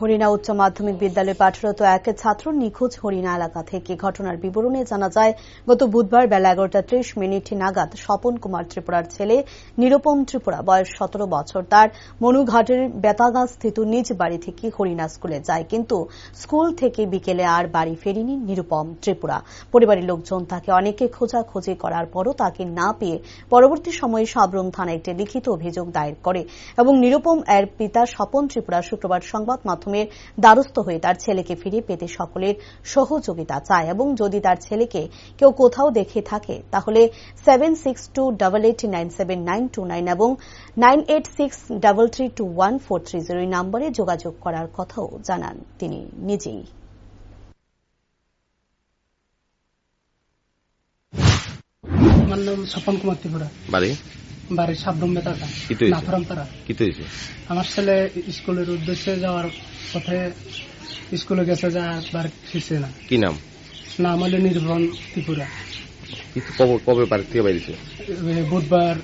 হরিণা উচ্চ মাধ্যমিক বিদ্যালয়ে পাঠরত এক ছাত্র নিখোঁজ হরিণা এলাকা থেকে। ঘটনার বিবরণে জানা যায়, গত বুধবার বেলা এগারোটা ত্রিশ মিনিট নাগাদ স্বপন কুমার ত্রিপুরার ছেলে নিরুপম ত্রিপুরা, বয়স সতেরো বছর। তার মনুঘাটের বেতাগাঁ স্থিত নিজ বাড়ি থেকে হরিণা স্কুলে যায়, কিন্তু স্কুল থেকে বিকেলে আর বাড়ি ফেরেনি নিরুপম ত্রিপুরা। পরিবারের লোকজন তাকে অনেকে খোঁজাখুঁজি করার পরও তাকে না পেয়ে পরবর্তী সময়ে সাবরুম থানায় একটি লিখিত অভিযোগ দায়ের করে এবং নিরুপম এর পিতা স্বপন ত্রিপুরা শুক্রবার সংবাদ মাধ্যমের দ্বারস্থ হয়ে তার ছেলেকে ফিরে পেতে সকলের সহযোগিতা চায় এবং যদি তার ছেলেকে কেউ কোথাও দেখে থাকে তাহলে seven six two double eight nine seven nine two nine এবং nine eight six double three two one four three zero নম্বরে যোগাযোগ করার কথাও জানান তিনি নিজেই। আমার নাম স্বপন কুমার ত্রিপুরা। বাড়ি? বাড়ির সাবরম বেতাটা কি তো হয়েছে? নাথরামপাড়া কি তো হয়েছে? আমার ছেলে স্কুলের উদ্দেশ্যে যাওয়ার পথে স্কুলে গেছে যা বাড়ি ফিরছে না। কি নাম? নাম হলে নির্ভন ত্রিপুরা। কবে বাড়ি থেকে বাইরেছে? বুধবার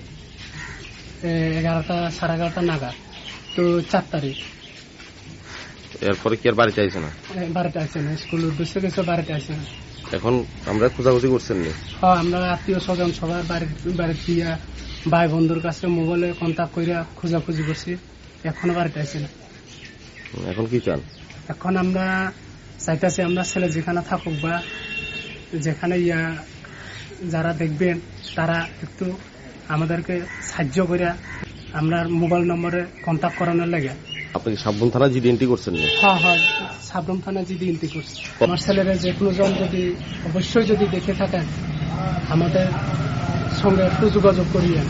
এগারোটা সাড়ে এগারোটা নাগাদ তো চার তারিখ। এরপরে কি আর বাড়িতে আইছে না? বাড়িতে আসে না স্কুলের উদ্দেশ্যে গেছে বাড়িতে আসে না। এখন আমরা খোঁজাখুঁজি করছেন নি? হ্যাঁ আমরা আত্মীয় স্বজন সবার বাড়ির বাড়ির দিয়া ভাই বন্ধুর কাছে মোবাইলে কন্ট্যাক্ট করিয়া খোঁজাখুঁজি করছি। এখনও বাড়িতে আসে না। এখন কি চান? এখন আমরা চাইতেছি আমরা ছেলে যেখানে থাকুক বা যেখানে ইয়া যারা দেখবেন তারা একটু আমাদেরকে সাহায্য করে আমরা মোবাইল নম্বরে কন্ট্যাক্ট করানোর লাগে আপনি সাবরুম থানা জিডি এন্ট্রি করছেন হ্যাঁ হ্যাঁ সাবরম থানা জিডি এন্ট্রি করছি। আমার ছেলেরা যে কোনো জন যদি অবশ্যই যদি দেখে থাকেন, আমাদের সঙ্গে একটু যোগাযোগ করিয়েন।